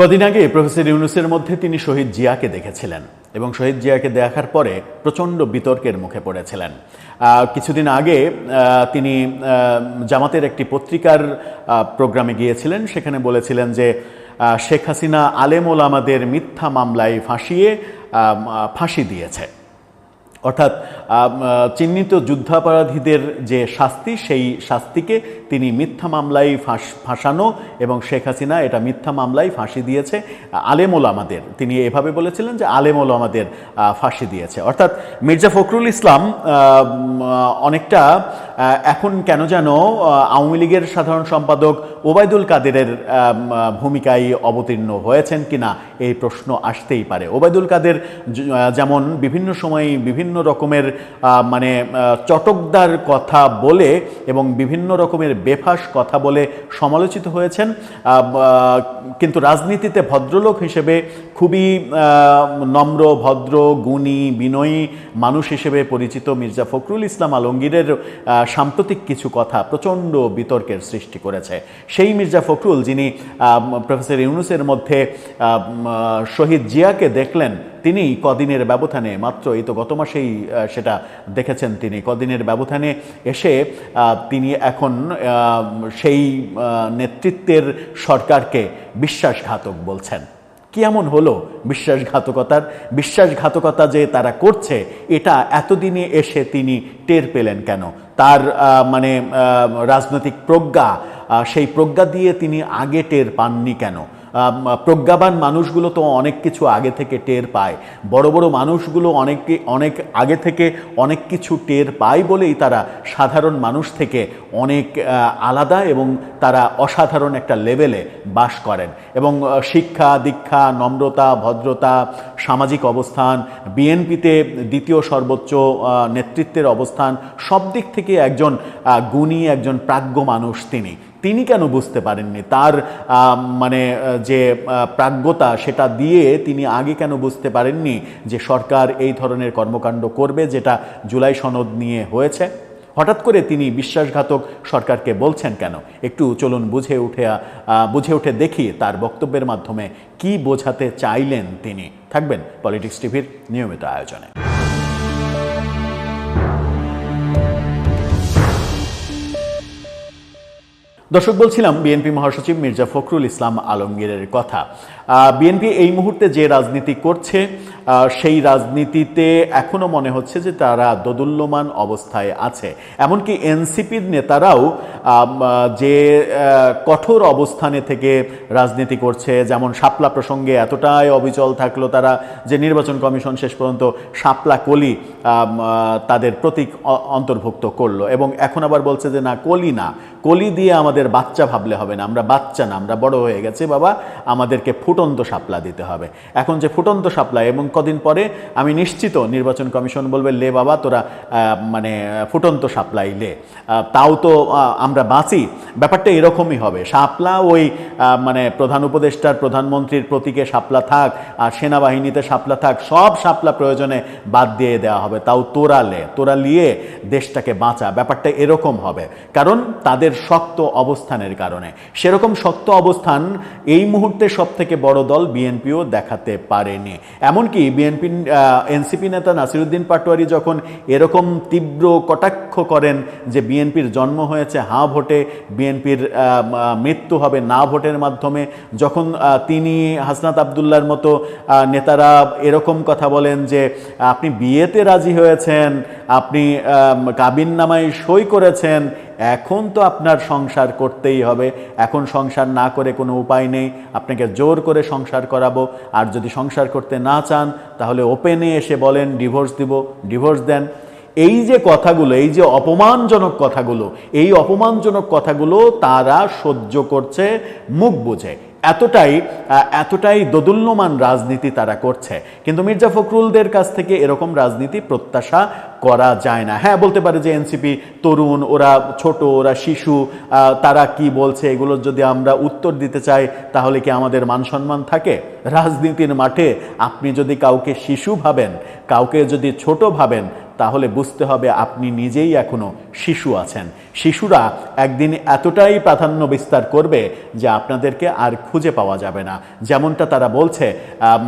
কদিন আগে প্রফেসর ইউনুসের মধ্যে তিনি শহীদ জিয়াকে দেখেছিলেন এবং শহীদ জিয়াকে দেখার পরে প্রচণ্ড বিতর্কের মুখে পড়েছিলেন। কিছুদিন আগে তিনি জামাতের একটি পত্রিকার প্রোগ্রামে গিয়েছিলেন। সেখানে বলেছিলেন যে শেখ হাসিনা আলেম ওলামাদের মিথ্যা মামলায় ফাঁসিয়ে ফাঁসি দিয়েছে। অর্থাৎ চিহ্নিত যুদ্ধাপরাধীদের যে শাস্তি, সেই শাস্তিকে তিনি মিথ্যা মামলায় ফাঁস, ফাঁসানো এবং শেখ হাসিনা এটা মিথ্যা মামলায় ফাঁসি দিয়েছে। আলেমুল আমাদের তিনি এভাবে বলেছিলেন যে আলেমুল আমাদের ফাঁসি দিয়েছে। অর্থাৎ মির্জা ফখরুল ইসলাম অনেকটা এখন কেন যেন আওয়ামী লীগের সাধারণ সম্পাদক ওবায়দুল কাদেরের ভূমিকায় অবতীর্ণ হয়েছেন কিনা এই প্রশ্ন আসতেই পারে। ওবায়দুল কাদের যেমন বিভিন্ন সময় বিভিন্ন রকমের মানে চটকদার কথা বলে এবং বিভিন্ন রকমের বেফাস কথা বলে সমালোচিত হয়েছেন। কিন্তু রাজনীতিতে ভদ্রলোক হিসেবে খুবই নম্র, ভদ্র, গুণী, বিনয়ী মানুষ হিসেবে পরিচিত মির্জা ফখরুল ইসলাম আলমগীরের সাম্প্রতিক কিছু কথা প্রচণ্ড বিতর্কের সৃষ্টি করেছে। সেই মির্জা ফখরুল যিনি প্রফেসর ইউনুসের মধ্যে শহীদ জিয়াকে দেখলেন, তিনি কদিনের ব্যবধানে, মাত্র এই তো গত মাসেই সেটা দেখেছেন তিনি, কদিনের ব্যবধানে এসে তিনি এখন সেই নেতৃত্বের সরকারকে বিশ্বাসঘাতক বলছেন। কি এমন হলো বিশ্বাসঘাতকতার? বিশ্বাসঘাতকতা যে তারা করছে, এটা এতদিনে এসে তিনি টের পেলেন কেন? তার মানে রাজনৈতিক প্রজ্ঞা সেই প্রজ্ঞা দিয়ে তিনি আগে টের পাননি কেন? প্রজ্ঞাবান মানুষগুলো তো অনেক কিছু আগে থেকে টের পায়। বড় বড় মানুষগুলো অনেক অনেক আগে থেকে অনেক কিছু টের পায় বলেই তারা সাধারণ মানুষ থেকে অনেক আলাদা এবং তারা অসাধারণ একটা লেভেলে বাস করেন। এবং শিক্ষা, দীক্ষা, নম্রতা, ভদ্রতা, সামাজিক অবস্থান, বিএনপিতে দ্বিতীয় সর্বোচ্চ নেতৃত্বের অবস্থান, সব দিক থেকে একজন গুণী, একজন প্রাজ্ঞ মানুষ তিনি। তিনি কেন বুঝতে পারেননি? তার মানে যে প্রাজ্ঞতা সেটা দিয়ে তিনি আগে কেন বুঝতে পারেননি যে সরকার এই ধরনের কর্মকাণ্ড করবে যেটা জুলাই সনদ নিয়ে হয়েছে? হঠাৎ করে তিনি বিশ্বাসঘাতক সরকারকে বলছেন কেন? একটু চলুন বুঝে উঠে বুঝে উঠে দেখি তার বক্তব্যের মাধ্যমে কি বোঝাতে চাইলেন তিনি। থাকবেন পলিটিক্স টিভির নিয়মিত আয়োজনে। দর্শক, বলছিলাম বিএনপি মহাসচিব মির্জা ফখরুল ইসলাম আলমগীরের কথা। বিএনপি এই মুহূর্তে যে রাজনীতি করছে সেই রাজনীতিতে এখনও মনে হচ্ছে যে তারা দোদুল্যমান অবস্থায় আছে। এমনকি এনসিপির নেতারাও যে কঠোর অবস্থানে থেকে রাজনীতি করছে, যেমন শাপলা প্রসঙ্গে এতটাই অবিচল থাকল তারা যে নির্বাচন কমিশন শেষ পর্যন্ত শাপলা কলি তাদের প্রতীক অন্তর্ভুক্ত করল। এবং এখন আবার বলছে যে, না, কলি না। কলি দিয়ে আমাদের বাচ্চা ভাবলে হবে না। আমরা বাচ্চা না। আমরা বড় হয়ে গেছে বাবা। আমাদেরকে ফুটন্ত শাপলা দিতে হবে। এখন যে ফুটন্ত শাপলা এবং কদিন পরে আমি নিশ্চিত নির্বাচন কমিশন বলবে, লে বাবা, তোরা মানে ফুটন্ত শাপলাই লে। তাও তো আমরা বাঁচি। ব্যাপারটা এরকমই হবে। সাপলা ওই মানে প্রধান উপদেষ্টার, প্রধানমন্ত্রীর প্রতীকে সাপলা থাক, আর সেনাবাহিনীতে সাপলা থাক, সব সাপলা প্রয়োজনে বাদ দিয়ে দেওয়া হবে। তাও তোরা লে, তোরা নিয়ে দেশটাকে বাঁচা। ব্যাপারটা এরকম হবে। কারণ তাদের শক্ত অবস্থানের কারণে। সেরকম শক্ত অবস্থান এই মুহূর্তে সব থেকে বড় দল বিএনপিও দেখাতে পারেনি। এমনকি বিএনপি এনসিপি নেতা নাসিরুদ্দিন পাটোয়ারি যখন এরকম তীব্র কটাক্ষ করেন যে বিএনপির জন্ম হয়েছে, হা ভোটে বিএনপির মৃত্যু হবে না ভোটের মাধ্যমে, যখন তিনি হাসনাত আবদুল্লার মতো নেতারা এরকম কথা বলেন যে, আপনি বিয়েতে রাজি হয়েছেন, আপনি কাবিন নামায় সই করেছেন এখন তো আপনার সংসার করতেই হবে। এখন সংসার না করে কোনো উপায় নেই। আপনাকে জোর করে সংসার করাবো। আর যদি সংসার করতে না চান, তাহলে ওপেনে এসে বলেন ডিভোর্স দিব ডিভোর্স দেন। এই যে কথাগুলো, এই যে অপমানজনক কথাগুলো, এই অপমানজনক কথাগুলো তারা সহ্য করছে, মুখ বুঝে। এতটাই এতটাই দোদুল্যমান রাজনীতি তারা করছে। কিন্তু মির্জা ফখরুলদের কাছ থেকে এরকম রাজনীতি প্রত্যাশা করা যায় না। হ্যাঁ বলতে পারে যে এনসিপি তরুণ, ওরা ছোট, ওরা শিশু তারা কি বলছে এগুলোর যদি আমরা উত্তর দিতে চাই, তাহলে কি আমাদের মান সম্মান থাকে? রাজনীতির মাঠে আপনি যদি কাউকে শিশু ভাবেন, কাউকে যদি ছোট ভাবেন, তাহলে বুঝতে হবে আপনি নিজেই এখনও শিশু আছেন। শিশুরা একদিন এতটাই প্রাধান্য বিস্তার করবে যে আপনাদেরকে আর খুঁজে পাওয়া যাবে না। যেমনটা তারা বলছে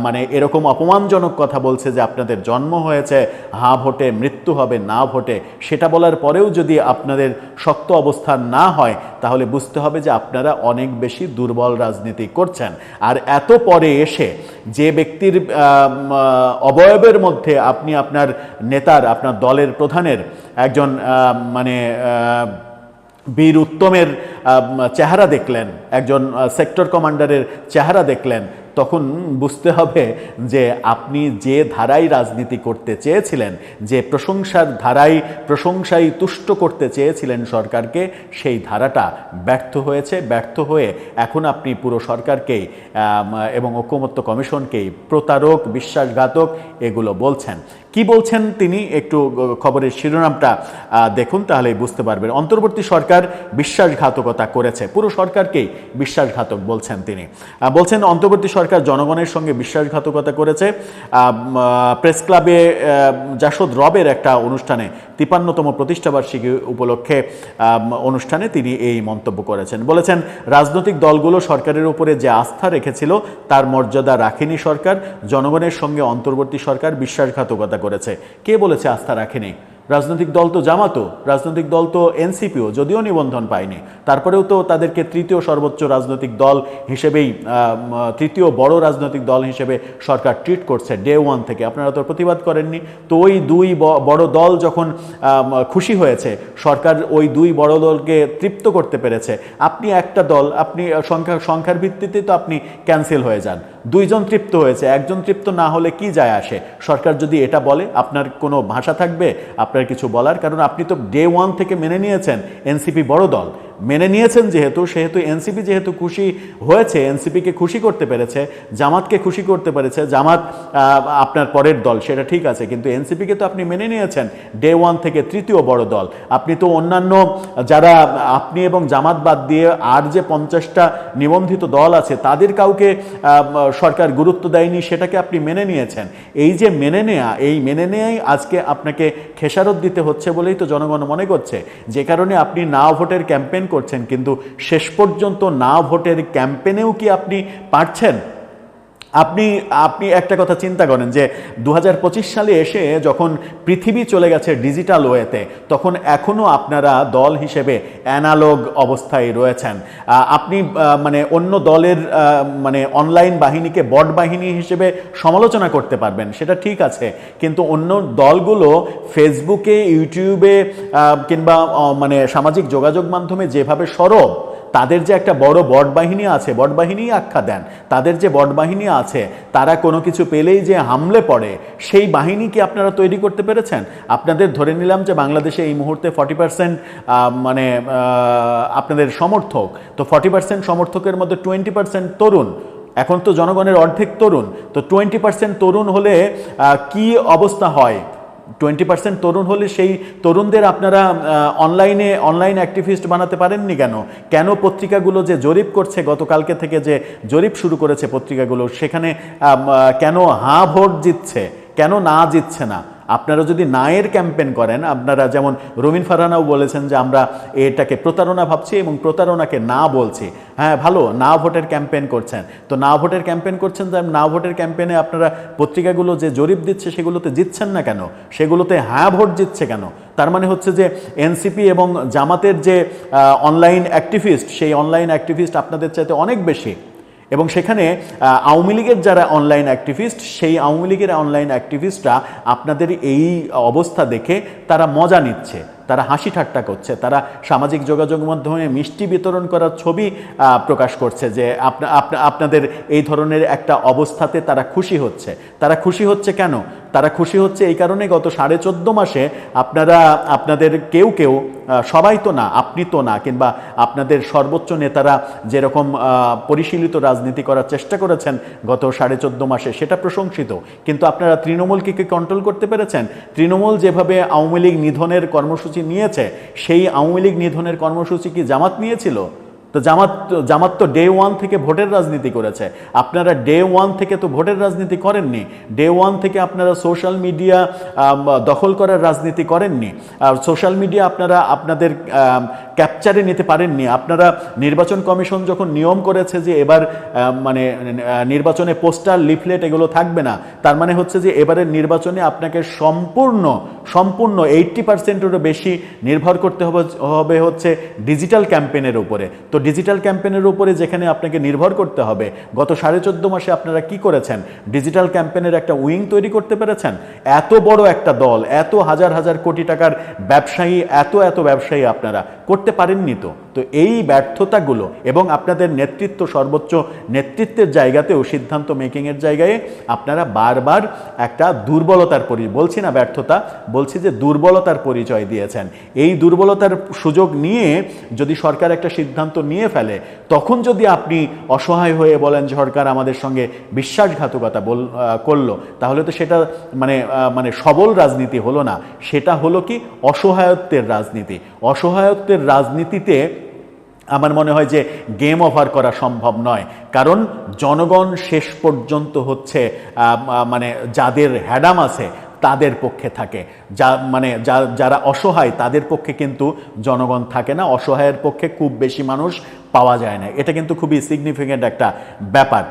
মানে এরকম অপমানজনক কথা বলছে যে আপনাদের জন্ম হয়েছে, হা ভোটে মৃত্যু হবে, না ভোটে। সেটা বলার পরেও যদি আপনাদের শক্ত অবস্থান না হয়, তাহলে বুঝতে হবে যে আপনারা অনেক বেশি দুর্বল রাজনীতি করছেন। আর এত পরে এসে যে ব্যক্তির অবয়বের মধ্যে আপনি আপনার নেতার, আপনার দলের প্রধানের একজন মানে বীর উত্তমের চেহারা দেখলেন, একজন সেক্টর কমান্ডারের চেহারা দেখলেন, তখন বুঝতে হবে যে আপনি যে ধারায় রাজনীতি করতে চেয়েছিলেন, যে প্রশংসার ধারায়, প্রশংসায় তুষ্ট করতে চেয়েছিলেন সরকারকে, সেই ধারাটা ব্যর্থ হয়েছে, ব্যর্থ হয়ে এখন আপনি পুরো সরকারকেই এবং ঐক্যমত্য কমিশনকেই প্রতারক, বিশ্বাসঘাতক, এগুলো বলছেন। কি বলছেন তিনি? একটু খবরের শিরোনামটা দেখুন তাহলেই বুঝতে পারবেন। অন্তর্বর্তী সরকার বিশ্বাসঘাতকতা করেছে। পুরো সরকারকেই বিশ্বাসঘাতক বলছেন তিনি। বলছেন অন্তর্বর্তী সরকার জনগণের সঙ্গে বিশ্বাসঘাতকতা করেছে। প্রেস ক্লাবে জাসদ রবের একটা অনুষ্ঠানে তিপান্নতম প্রতিষ্ঠাবার্ষিকী উপলক্ষে অনুষ্ঠানে তিনি এই মন্তব্য করেছেন। বলেছেন, রাজনৈতিক দলগুলো সরকারের উপরে যে আস্থা রেখেছিল, তার মর্যাদা রাখেনি সরকার। জনগণের সঙ্গে অন্তর্বর্তী সরকার বিশ্বাসঘাতকতা করেছে। কে বলেছে আস্থা রাখেনি? রাজনৈতিক দল তো জামাতো রাজনৈতিক দল তো এনসিপিও, যদিও নিবন্ধন পায়নি। তারপরেও তো তাদেরকে তৃতীয় সর্বোচ্চ রাজনৈতিক দল হিসেবেই তৃতীয় বড় রাজনৈতিক দল হিসেবে সরকার ট্রিট করছে ডে ওয়ান থেকে। আপনারা তো প্রতিবাদ করেননি। তো ওই দুই বড় দল যখন খুশি হয়েছে, সরকার ওই দুই বড় দলকে তৃপ্ত করতে পেরেছে। আপনি একটা দল, আপনি সংখ্যা, সংখ্যার ভিত্তিতে তো আপনি ক্যান্সেল হয়ে যান। দুইজন তৃপ্ত হয়েছে, একজন তৃপ্ত না হলে কি যায় আসে? সরকার যদি এটা বলে, আপনার কোনো ভাষা থাকবে, আপনার কিছু বলার, কারণ আপনি তো ডে ওয়ান থেকে মেনে নিয়েছেন এনসিপি বড় দল। মেনে নিয়েছেন যেহেতু, সেহেতু এনসিপি যেহেতু খুশি হয়েছে, এনসিপিকে খুশি করতে পেরেছে, জামাতকে খুশি করতে পেরেছে, জামাত আপনার পরের দল, সেটা ঠিক আছে, কিন্তু এনসিপিকে তো আপনি মেনে নিয়েছেন, ডে ওয়ান থেকে তৃতীয় বড় দল। আপনি তো অন্যান্য যারা আপনি এবং জামাত বাদ দিয়ে আর যে পঞ্চাশটা নিবন্ধিত দল আছে, তাদের কাউকে সরকার গুরুত্ব দেয়নি, সেটাকে আপনি মেনে নিয়েছেন। এই যে মেনে নেয়া, এই মেনে নেয়াই আজকে আপনাকে খেসারত দিতে হচ্ছে বলেই তো জনগণ মনে করছে। যে কারণে আপনি না ভোটের ক্যাম্পেইন করছেন কিন্তু শেষ পর্যন্ত না ভোটের ক্যাম্পেনেও কি আপনি পারছেন? আপনি আপনি একটা কথা চিন্তা করেন যে দু হাজার পঁচিশ সালে এসে যখন পৃথিবী চলে গেছে ডিজিটাল ওয়েতে, তখন এখনও আপনারা দল হিসেবে অ্যানালগ অবস্থায় রয়েছেন। আপনি মানে অন্য দলের মানে অনলাইন বাহিনীকে বট বাহিনী হিসেবে সমালোচনা করতে পারবেন, সেটা ঠিক আছে। কিন্তু অন্য দলগুলো ফেসবুকে, ইউটিউবে কিংবা মানে সামাজিক যোগাযোগ মাধ্যমে যেভাবে সরব তাদের যে একটা বড় বট বাহিনী আছে বট বাহিনী আখ্যা দেন। তাদের যে বট বাহিনী আছে, তারা কোনো কিছু পেলেই যে হামলে পড়ে, সেই বাহিনী কি আপনারা তৈরি করতে পেরেছেন? আপনাদের ধরে নিলাম যে বাংলাদেশে এই মুহূর্তে ফর্টি পার্সেন্ট মানে আপনাদের সমর্থক। তো ফর্টি পার্সেন্ট সমর্থকের মধ্যে টোয়েন্টি পার্সেন্ট তরুণ। এখন তো জনগণের অর্ধেক তরুণ। তো টোয়েন্টি পার্সেন্ট তরুণ হলে কি অবস্থা হয়? টোয়েন্টি পার্সেন্ট তরুণ হলে সেই তরুণদের আপনারা অনলাইনে অনলাইন অ্যাক্টিভিস্ট বানাতে পারেননি কেন? কেন পত্রিকাগুলো যে জরিপ করছে, গতকালকে থেকে যে জরিপ শুরু করেছে পত্রিকাগুলো, সেখানে কেন হাঁ ভোট জিতছে? কেন না জিতছে না? আপনারা যদি নায়ের ক্যাম্পেন করেন, আপনারা যেমন রবিন ফারহানাও বলেছেন যে আমরা এটাকে প্রতারণা ভাবছি এবং প্রতারণাকে না বলছি। হ্যাঁ ভালো, না ভোটের ক্যাম্পেন করছেন। তো না ভোটের ক্যাম্পেন করছেন না ভোটের ক্যাম্পেনে আপনারা পত্রিকাগুলো যে জরিপ দিচ্ছে সেগুলোতে জিতছেন না কেন? সেগুলোতে হ্যাঁ ভোট জিতছে কেন? তার মানে হচ্ছে যে এনসিপি এবং জামাতের যে অনলাইন অ্যাক্টিভিস্ট সেই অনলাইন অ্যাক্টিভিস্ট আপনাদের চাইতে অনেক বেশি। এবং সেখানে আওয়ামী লীগের যারা অনলাইন অ্যাক্টিভিস্ট সেই আওয়ামী লীগের অনলাইন অ্যাক্টিভিস্টরা আপনাদের এই অবস্থা দেখে তারা মজা নিচ্ছে। তারা হাসি ঠাট্টা করছে, তারা সামাজিক যোগাযোগ মাধ্যমে মিষ্টি বিতরণ করার ছবি প্রকাশ করছে যে আপনা, আপনা- আপনাদের এই ধরনের একটা অবস্থাতে তারা খুশি হচ্ছে। তারা খুশি হচ্ছে কেন? তারা খুশি হচ্ছে এই কারণে গত সাড়ে চোদ্দ মাসে আপনারা, আপনাদের কেউ কেউ সবাই তো না, আপনি তো না, কিংবা আপনাদের সর্বোচ্চ নেতারা যেরকম পরিশীলিত রাজনীতি করার চেষ্টা করেছেন গত সাড়ে চোদ্দ মাসে, সেটা প্রশংসিত। কিন্তু আপনারা তৃণমূলকে কি কন্ট্রোল করতে পেরেছেন? তৃণমূল যেভাবে আওয়ামী লীগ নিধনের কর্মসূচি নিয়েছে, সেই আওয়ামী লীগ নিধনের কর্মসূচি কি জামাত নিয়েছিল? তো জামাত জামাত তো ডে ওয়ান থেকে ভোটের রাজনীতি করেছে। আপনারা ডে ওয়ান থেকে তো ভোটের রাজনীতি করেননি। ডে ওয়ান থেকে আপনারা সোশ্যাল মিডিয়া দখল করার রাজনীতি করেননি। আর সোশ্যাল মিডিয়া আপনারা, আপনাদের ক্যাপচারে নিতে পারেননি। আপনারা নির্বাচন কমিশন যখন নিয়ম করেছে যে এবার মানে নির্বাচনে পোস্টার, লিফলেট এগুলো থাকবে না, তার মানে হচ্ছে যে এবারের নির্বাচনে আপনাকে সম্পূর্ণ সম্পূর্ণ এইট্টি পার্সেন্টেরও বেশি নির্ভর করতে হবে হচ্ছে ডিজিটাল ক্যাম্পেনের উপরে। তো ডিজিটাল ক্যাম্পেনের উপরে যেখানে আপনাকে নির্ভর করতে হবে, গত সাড়ে চোদ্দ মাসে আপনারা কি করেছেন? ডিজিটাল ক্যাম্পেনের একটা উইং তৈরি করতে পেরেছেন? এত বড় একটা দল, এত হাজার হাজার কোটি টাকার ব্যবসায়ী, এত এত ব্যবসায়ী আপনারা। করতে পারেননি তো। তো এই ব্যর্থতাগুলো এবং আপনাদের নেতৃত্ব, সর্বোচ্চ নেতৃত্বের জায়গাতেও সিদ্ধান্ত মেকিংয়ের জায়গায় আপনারা বারবার একটা দুর্বলতার পরি, বলছি না ব্যর্থতা, বলছি যে দুর্বলতার পরিচয় দিয়েছেন। এই দুর্বলতার সুযোগ নিয়ে যদি সরকার একটা সিদ্ধান্ত নিয়ে ফেলে, তখন যদি আপনি অসহায় হয়ে বলেন সরকার আমাদের সঙ্গে বিশ্বাসঘাতকতা বল করল, তাহলে তো সেটা মানে মানে সবল রাজনীতি হলো না। সেটা হলো কি? অসহায়ত্বের রাজনীতি। অসহায়ত্বের রাজনীতিতে আমার মনে হয় যে গেম ওভার করা সম্ভব নয়। কারণ জনগণ শেষ পর্যন্ত হচ্ছে মানে যাদের হ্যাডাম আছে তাদের পক্ষে থাকে। যা মানে যারা অসহায় তাদের পক্ষে কিন্তু জনগণ থাকে না। অসহায়ের পক্ষে খুব বেশি মানুষ পাওয়া যায় না। এটা কিন্তু খুবই সিগনিফিক্যান্ট একটা ব্যাপার।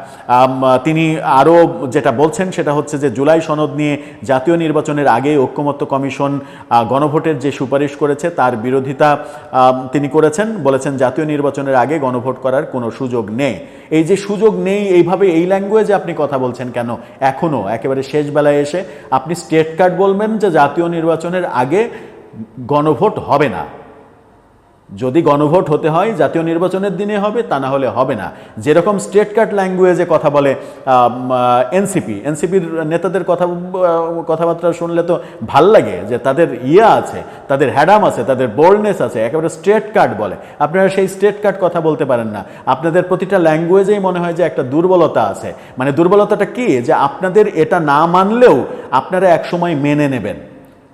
তিনি আরও যেটা বলছেন সেটা হচ্ছে যে, জুলাই সনদ নিয়ে জাতীয় নির্বাচনের আগে ঐক্যমত্য কমিশন গণভোটের যে সুপারিশ করেছে তার বিরোধিতা তিনি করেছেন। বলেছেন জাতীয় নির্বাচনের আগে গণভোট করার কোনো সুযোগ নেই। এই যে সুযোগ নেই, এইভাবে এই ল্যাঙ্গুয়েজে আপনি কথা বলছেন কেন? এখনও একেবারে শেষ বেলায় এসে আপনি স্টেট কার্ড বলবেন যে, জাতীয় নির্বাচনের আগে গণভোট হবে না। যদি গণভোট হতে হয়, জাতীয় নির্বাচনের দিনে হবে, তা না হলে হবে না। যেরকম স্টেট কাট ল্যাঙ্গুয়েজে কথা বলে এনসিপি, এনসিপির নেতাদের কথা কথাবার্তা শুনলে তো ভালো লাগে যে তাদের ইয়ে আছে, তাদের হ্যাডাম আছে, তাদের বোল্ডনেস আছে, একেবারে স্টেট কাট বলে। আপনারা সেই স্টেট কাট কথা বলতে পারেন না। আপনাদের প্রতিটা ল্যাঙ্গুয়েজেই মনে হয় যে একটা দুর্বলতা আছে। মানে দুর্বলতাটা কি? যে আপনাদের এটা না মানলেও আপনারা একসময় মেনে নেবেন।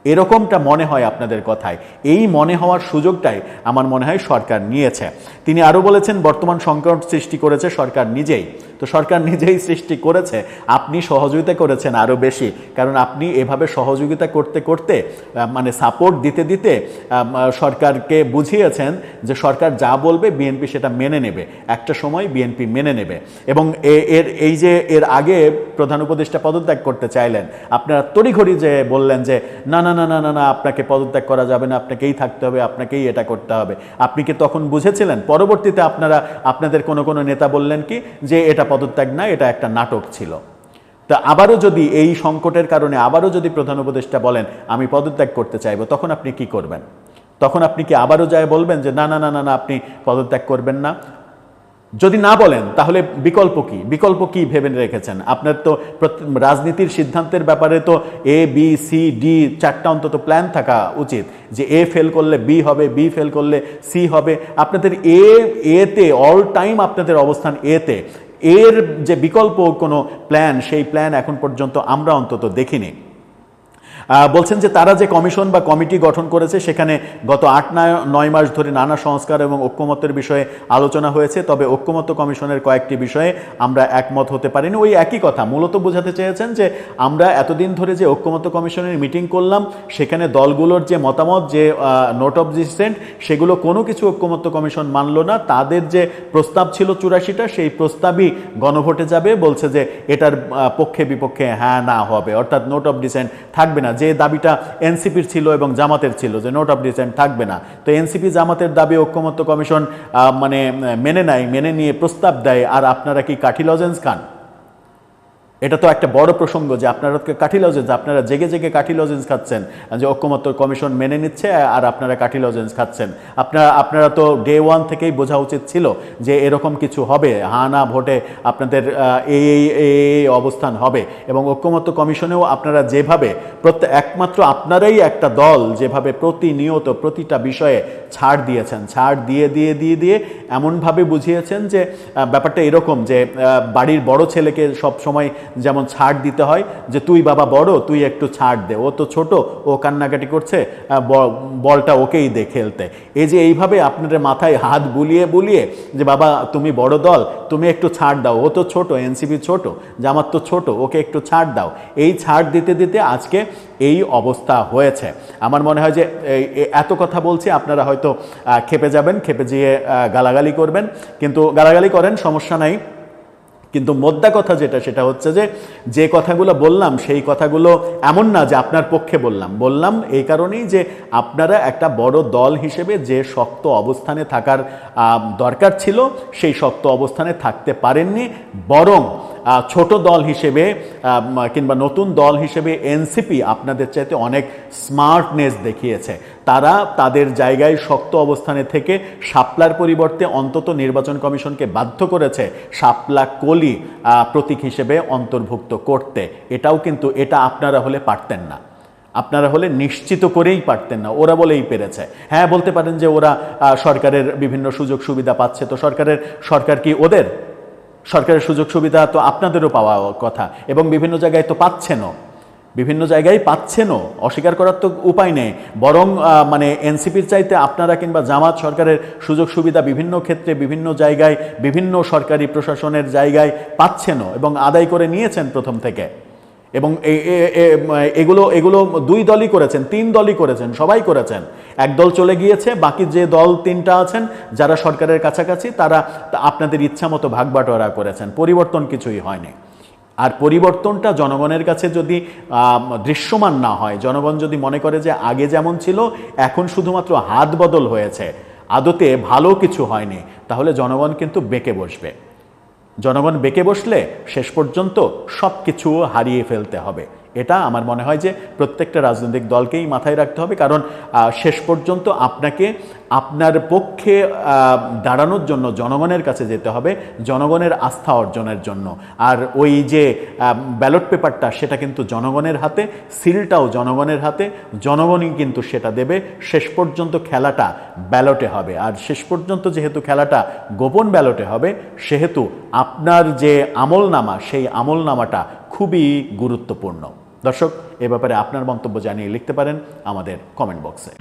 এরকমটা মনে হয় আপনাদের কথায়। এই মনে হওয়ার সুযোগটাই আমার মনে হয় সরকার নিয়েছে। তিনি আরও বলেছেন, বর্তমান সংকট সৃষ্টি করেছে সরকার নিজেই। তো সরকার নিজেই সৃষ্টি করেছে। আপনি সহযোগিতা করেছেন আরও বেশি। কারণ আপনি এভাবে সহযোগিতা করতে করতে মানে সাপোর্ট দিতে দিতে সরকারকে বুঝিয়েছেন যে সরকার যা বলবে বিএনপি সেটা মেনে নেবে। একটা সময় বিএনপি মেনে নেবে। এবং এর, এই যে এর আগে প্রধান উপদেষ্টা পদত্যাগ করতে চাইলেন, আপনারা তড়িঘড়ি যে বললেন যে, না না না না না না, আপনাকে পদত্যাগ করা যাবে না, আপনাকেই থাকতে হবে, আপনাকেই এটা করতে হবে। আপনি কি তখন বুঝেছিলেন? পরবর্তীতে আপনারা, আপনাদের কোনো কোনো নেতা বললেন কি, যে এটা পদত্যাগ না, এটা একটা নাটক ছিল। তা আবারও যদি এই সংকটের কারণে আবারও যদি প্রধান উপদেষ্টা বলেন, আমি পদত্যাগ করতে চাইব তখন আপনি কি করবেন? তখন আপনি কি আবারও যায় বলবেন যে, না না না না না, আপনি পদত্যাগ করবেন না যদি না বলেন, তাহলে বিকল্প কি? বিকল্প কি ভেবে রেখেছেন? আপনার তো রাজনীতির সিদ্ধান্তের ব্যাপারে তো এ বি সি ডি চারটা অন্তত প্ল্যান থাকা উচিত। যে এ ফেল করলে বি হবে বি ফেল করলে সি হবে। আপনাদের এ এতে অল টাইম আপনাদের অবস্থান এতে এর যে বিকল্প কোনো প্ল্যান সেই প্ল্যান এখন পর্যন্ত আমরা অন্তত দেখিনি। বলছেন যে তারা যে কমিশন বা কমিটি গঠন করেছে, সেখানে গত আট নয় মাস ধরে নানা সংস্কার এবং ঐক্যমত্যের বিষয়ে আলোচনা হয়েছে, তবে ঐক্যমত্য কমিশনের কয়েকটি বিষয়ে আমরা একমত হতে পারিনি। ওই একই কথা, মূলত বোঝাতে চেয়েছেন যে আমরা এতদিন ধরে যে ঐক্যমত্য কমিশনের মিটিং করলাম, সেখানে দলগুলোর যে মতামত, যে নোট অফ ডিসেন্ট সেগুলো কোনো কিছু ঐক্যমত্য কমিশন মানলো না। তাদের যে প্রস্তাব ছিল চুরাশিটা, সেই প্রস্তাবই গণভোটে যাবে, বলছে যে এটার পক্ষে বিপক্ষে হ্যাঁ না হবে, অর্থাৎ নোট অফ ডিসেন্ট থাকবে না। যে দাবিটা এনসিপির ছিল এবং জামাতের ছিল যে নোট অফ ডিসেন্ট থাকবে না। তো এনসিপি জামাতের দাবি ঐক্যমত্য কমিশন মানে মেনে নেয়, মেনে নিয়ে প্রস্তাব দেয়। আর আপনারা কি কাঠি লজেন্স খান? এটা তো একটা বড় প্রসঙ্গ যে আপনারা কাঠি লজেন্স আপনারা জেগে জেগে কাঠি লজেন্স খাচ্ছেন। যে ঐক্যমত্য কমিশন মেনে নিচ্ছে আর আপনারা কাঠি লজেন্স খাচ্ছেন। আপনারা আপনারা তো ডে ওয়ান থেকেই বোঝা উচিত ছিল যে এরকম কিছু হবে। হা না ভোটে আপনাদের এই এই অবস্থান হবে। এবং ঐক্যমত্য কমিশনেও আপনারা যেভাবে প্রত্যেক, একমাত্র আপনারাই একটা দল যেভাবে প্রতিনিয়ত প্রতিটা বিষয়ে ছাড় দিয়েছেন, ছাড় দিয়ে দিয়ে দিয়ে দিয়ে এমনভাবে বুঝিয়েছেন যে ব্যাপারটা এরকম যে বাড়ির বড় ছেলেকে সব সময় যেমন ছাড় দিতে হয় যে, তুই বাবা বড়, তুই একটু ছাড় দে। ও তো ছোট, ও কান্নাকাটি করছে বলটা ওকেই দে খেলতে। এই যে এইভাবে আপনাদের মাথায় হাত বুলিয়ে বুলিয়ে যে, বাবা, তুমি বড় দল, তুমি একটু ছাড় দাও। ও তো ছোট, এনসিপি ছোট, জামাত তো ছোট, ওকে একটু ছাড় দাও। এই ছাড় দিতে দিতে আজকে এই অবস্থা হয়েছে। আমার মনে হয় যে এত কথা বলছি, আপনারা হয়তো আহ, খেপে যাবেন খেপে যেয়ে গালাগালি করবেন। কিন্তু গালাগালি করেন সমস্যা নাই। কিন্তু মোদ্দা কথা যেটা সেটা হচ্ছে যে যে কথাগুলো বললাম সেই কথাগুলো এমন না যে আপনার পক্ষে বললাম। বললাম এই কারণেই যে আপনারা একটা বড় দল হিসেবে যে শক্ত অবস্থানে থাকার দরকার ছিল সেই শক্ত অবস্থানে থাকতে পারেননি। বরং ছোট দল হিসেবে কিংবা নতুন দল হিসেবে এনসিপি আপনাদের চাইতে অনেক স্মার্টনেস দেখিয়েছে। তারা তাদের জায়গায় শক্ত অবস্থানে থেকে শাপলার পরিবর্তে অন্তত নির্বাচন কমিশনকে বাধ্য করেছে শাপলা কলি প্রতীক হিসেবে অন্তর্ভুক্ত করতে। এটাও কিন্তু, এটা আপনারা হলে পারতেন না। আপনারা হলে নিশ্চিত করেই পারতেন না। ওরা বলেই পেরেছে। হ্যাঁ বলতে পারেন যে ওরা সরকারের বিভিন্ন সুযোগ সুবিধা পাচ্ছে। তো সরকারের, সরকার কি ওদের? সরকারের সুযোগ সুবিধা তো আপনাদেরও পাওয়া কথা এবং বিভিন্ন জায়গায় তো পাচ্ছেনও। বিভিন্ন জায়গায় পাচ্ছেনও, অস্বীকার করার তো উপায় নেই। বরং মানে এনসিপির চাইতে আপনারা কিংবা জামাত সরকারের সুযোগ সুবিধা বিভিন্ন ক্ষেত্রে, বিভিন্ন জায়গায়, বিভিন্ন সরকারি প্রশাসনের জায়গায় পাচ্ছেনও এবং আদায় করে নিয়েছেন প্রথম থেকে। এবং এগুলো এগুলো দুই দলই করেছেন, তিন দলই করেছেন, সবাই করেছেন। এক দল চলে গিয়েছে, বাকি যে দল তিনটা আছেন, যারা সরকারের কাছাকাছি, তারা আপনাদের ইচ্ছা মতো ভাগ বাটোয়ারা করেছেন। পরিবর্তন কিছুই হয়নি। আর পরিবর্তনটা জনগণের কাছে যদি দৃশ্যমান না হয়, জনগণ যদি মনে করে যে আগে যেমন ছিল, এখন শুধুমাত্র হাত বদল হয়েছে, আদতে ভালো কিছু হয়নি, তাহলে জনগণ কিন্তু বেঁকে বসবে। জনগণ বেঁকে বসলে শেষ পর্যন্ত সব কিছু হারিয়ে ফেলতে হবে। এটা আমার মনে হয় যে প্রত্যেকটা রাজনৈতিক দলকেই মাথায় রাখতে হবে। কারণ শেষ পর্যন্ত আপনাকে, আপনার পক্ষে দাঁড়ানোর জন্য জনগণের কাছে যেতে হবে, জনগণের আস্থা অর্জনের জন্য। আর ওই যে ব্যালট পেপারটা, সেটা কিন্তু জনগণের হাতে, সিলটাও জনগণের হাতে, জনগণই কিন্তু সেটা দেবে। শেষ পর্যন্ত খেলাটা ব্যালটে হবে। আর শেষ পর্যন্ত যেহেতু খেলাটা গোপন ব্যালটে হবে, সেহেতু আপনার যে আমলনামা, সেই আমলনামাটা খুবই গুরুত্বপূর্ণ। দর্শক এ ব্যাপারে আপনার মন্তব্য জানিয়ে লিখতে পারেন আমাদের কমেন্ট বক্সে